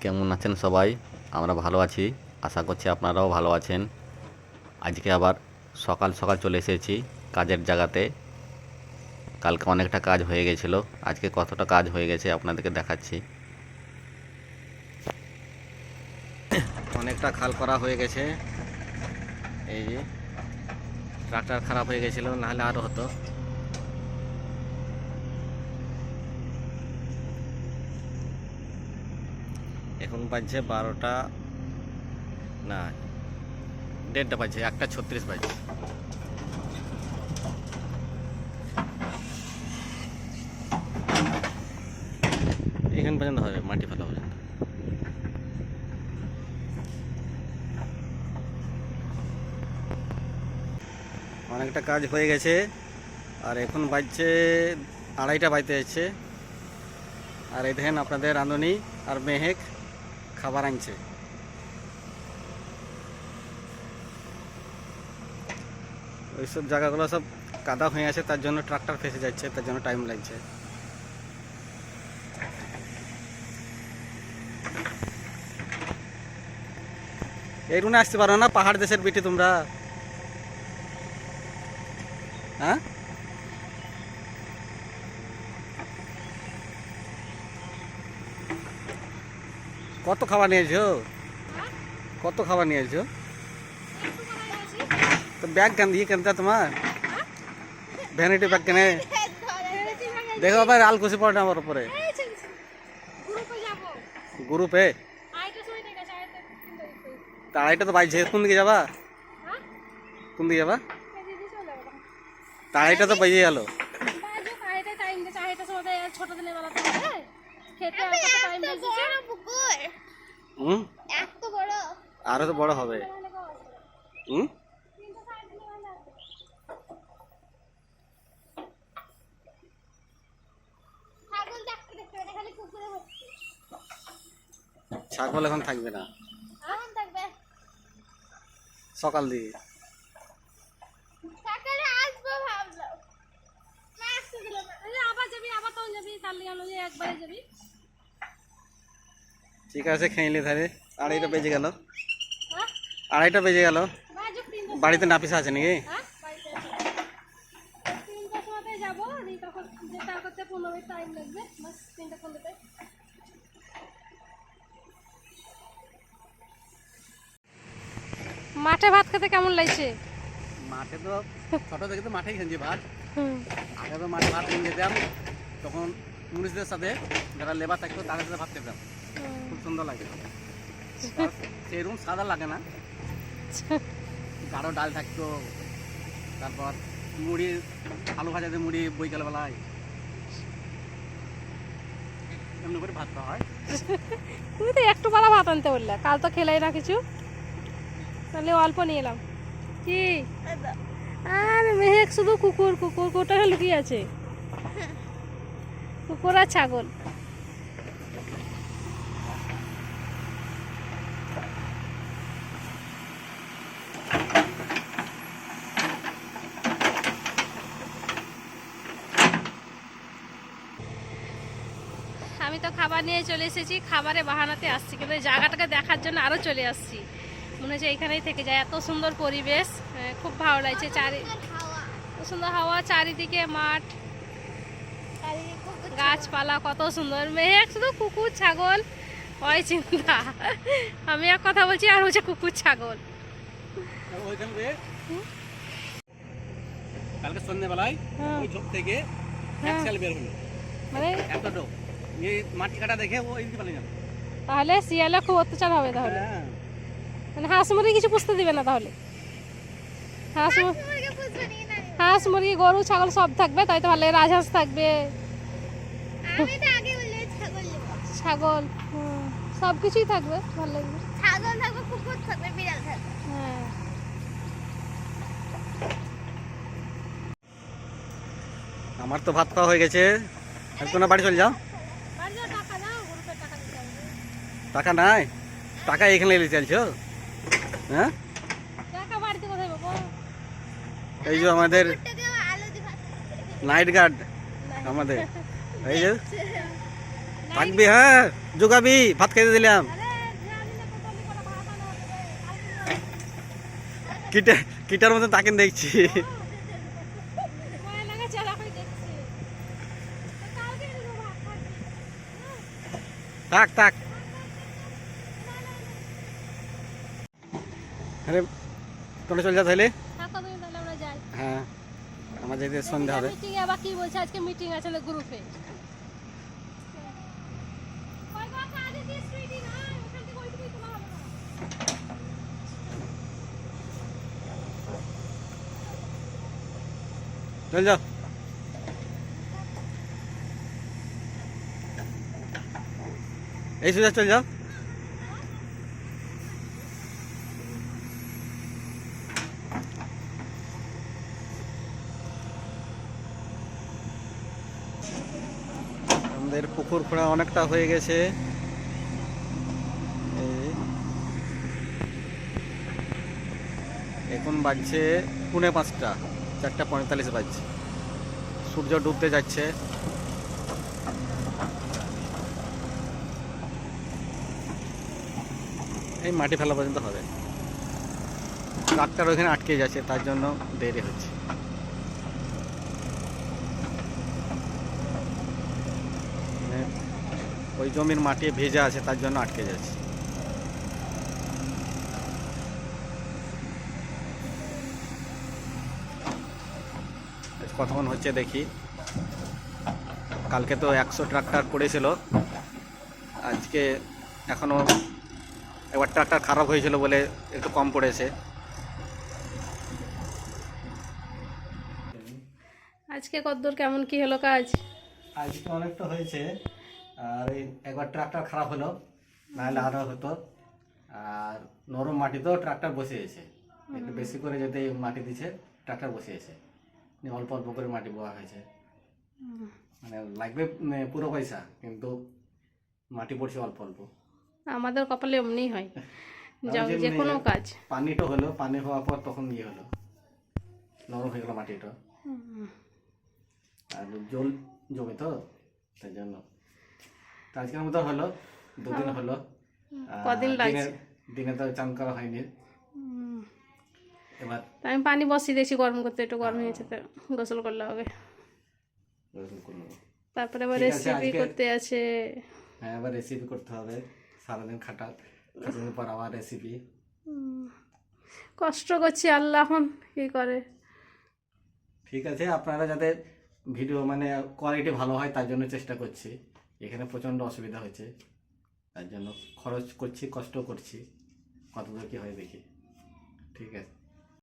কেমন আছেন সবাই? আমরা ভালো আছি। আশা করছি আপনারাও ভালো আছেন। আজকে আবার সকাল সকাল চলে এসেছি কাজের জায়গাতে। কালকে অনেকটা কাজ হয়ে গেছিল। আজকে কতটা কাজ হয়ে গেছে আপনাদেরকে দেখাচ্ছি। অনেকটা খাল করা হয়ে গেছে। এই যে, ট্রাক্টর খারাপ হয়ে গেছিল, নাহলে আরও হতো। এখন বাজছে বারোটা, না, দেড়টা বাজছে, একটা ছত্রিশ বাজছে। এখান পর্যন্ত হবে, মাটি ফেলা পর্যন্ত অনেকটা কাজ হয়ে গেছে, আর এখন বাজছে আড়াইটা বাজতে যাচ্ছে। আর এই দেখেন আপনাদের রাঁধুনি আর মেহেক। খাবার আনছে। ওইসব জায়গাগুলো সব কাদা হয়ে আছে, তার জন্য ট্রাক্টর ফেসে যাচ্ছে, তার জন্য টাইম লাগছে। এই রুনে আসতে পারো না, পাহাড় দেশের বিটি তোমরা। হ্যাঁ? কত খাবার নিয়েছো? কত খাবার নিয়েছো? তো ব্যাগ কেন দিয়ে কেনতা তোমার? ভ্যানিটি ব্যাগ কেনে? দেখো ভাই লাল খুশি পড়ে আমার উপরে। গ্রুপে? তা আড়াইটা তো বাজছে কোন দিকে যাবা? কোন দিকে যাবা? তা আড়াইটা তো বেজে গেল ছোট দিনের বেলা তো হবে খেতে আর কত টাইম লাগছে হুম? আরও তো বড় হবে। হুম? ছাগল এখন থাকবে না। সকাল দিকে আসব ভাবলাম। না আসতে দিল না। এই যে আবার যাবি আবার তখন যাবি গেল যে একবারে যাবি। ঠিক আছে খেয়ে তাহলে। আড়াইটা বেজে গেল। হ্যাঁ? আড়াইটা বেজে গেল। বাড়িতে নাপিস আছে নাকি? হ্যাঁ মাঠে ভাত খেতে কেমন লাগছে? মাঠে তো ছোট থেকে তো মাঠেই খেয়েছি ভাত। আগে তো মাঠে ভাত নিয়ে যেতাম তখন পুলিশদের সাথে যারা লেবার থাকতো তাদের সাথে ভাত খেতাম। সুন্দর লাগে। সেরকম সাদা লাগে না। গাঢ় ডাল থাকতো, তারপর মুড়ি, আলু ভাজাতে মুড়ি বৈকালবেলায় এমনি করে ভাত খাওয়া হয়। তুমি তো একটু বেলা ভাত আনতে বললে, কাল তো খেলাই না কিছু। তাহলে অল্প নিয়ে এলাম। কি? আর মেহেক শুধু কুকুর কুকুর কোটারে লুকিয়ে আছে। কুকুর আর ছাগল। আমি তো খাবার নিয়ে চলে এসেছি খাবারে বাহানাতে আসছি কিন্তু জায়গাটাকে দেখার জন্য আরও চলে আসছি। মনে হচ্ছে এখানেই থেকে যায়। এত সুন্দর পরিবেশ খুব ভালো লাগছে চারি সুন্দর হাওয়া চারিদিকে মাঠ গাছপালা কত সুন্দর। মেয়ে শুধু কুকুর ছাগল ওই চিন্তা। আমি এক কথা বলছি আর হচ্ছে কুকুর ছাগল। থেকে কালকে সন্ধ্যেবেলায় হ্যাঁ। ওই ঝোপ থেকে এক হ্যাঁ। বের হলো। মানে এত ডোক এই মাটি কাটা দেখে ও এদিকে পালিয়ে গেল তাহলে শিয়ালে খুব অত্যাচার হবে তাহলে। হ্যাঁ। মানে হাঁস মুরগি কিছু পুষতে দিবে না তাহলে। হাঁস হাঁস মুরগি গরু ছাগল সব থাকবে তাই তো ভালো। রাজহাঁস থাকবে। আমি তো আগে বললে ছাগল হুম, সব কিছুই থাকবে ভালো লাগবে। ছাগল থাকবে কুকুর থাকবে বিড়াল থাকবে। হ্যাঁ। আমার তো ভাত খাওয়া হয়ে গেছে। তোমরা বাড়ি চলে যাও টাকা দাও গরুকে টাকা দিতে হবে টাকা নাই? টাকা এখানে এলে চাইছো? হ্যাঁ? এই যে আমাদের নাইট গার্ড আমাদের। এই যে? থাকবি হ্যাঁ? যোগাবি ভাত খাইতে দিলাম। কিটা কিটার মতন তাকে দেখছি। থাক থাক। আরে তোমরা চলে যা তাহলে। হ্যাঁ আমার যেতে সন্ধ্যা হবে। মিটিং আবার কি বলছে? আজকে মিটিং আছে না গ্রুপে চল যাও। এই সোজা চল যাও। আমাদের পুকুর খোঁড়া অনেকটা হয়ে গেছে। এখন বাজছে পুনে পাঁচটা, চারটা পঁয়তাল্লিশ বাজছে। সূর্য ডুবতে যাচ্ছে। এই মাটি ফেলা পর্যন্ত হবে। ট্রাক্টর ওখানে আটকে যাচ্ছে তার জন্য দেরি হচ্ছে মানে ওই জমির মাটি ভেজা আছে তার জন্য আটকে যাচ্ছে। কতক্ষণ হচ্ছে দেখি। কালকে তো একশো ট্রাক্টর পড়েছিল। আজকে এখনও একবার ট্রাক্টর খারাপ হয়েছিল বলে একটু কম পড়েছে। আজকে কতদূর কেমন? কি হলো কাজ? আজকে অনেকটা হয়েছে। আর এই একবার ট্রাক্টর খারাপ হলো নাহলে আরও হতো। আর নরম মাটিতেও ট্রাক্টর বসে গেছে একটু বেশি করে যদি মাটি দিছে ট্রাক্টর বসে গেছে অল্প অল্প করে মাটি বোয়া হয়েছে। মানে লাগবে উম, পুরো পয়সা কিন্তু মাটি পড়ছে অল্প অল্প। আমাদের কপালে এমনি হয়। যা- যে কোনো কাজ। পানিটা হলো পানি হওয়ার পর তখন ইয়ে হলো। নরম হয়ে গেলো মাটিটা। আর জল জমে তো তাই জন্য। তো আজকের মতো হলো দুদিন হলো। কদিন লাগছে? দিনে- তো চান করা হয়নি। এবার আমি পানি বসিয়ে দিয়েছি গরম করতে একটু গরম হয়েছে তো গোসল করলে হবে। তারপরে আবার রেসিপি করতে আছে। হ্যাঁ এবার রেসিপি করতে হবে। সারাদিন খাটা খাটানোর পর আবার রেসিপি কষ্ট করছি আল্লাহ এখন কি করে? ঠিক আছে আপনারা যাতে ভিডিও মানে কোয়ালিটি ভালো হয় তার জন্য চেষ্টা করছি। এখানে প্রচণ্ড অসুবিধা হয়েছে। তার জন্য খরচ করছি কষ্ট করছি। কতদূর কী হয় দেখি। ঠিক আছে।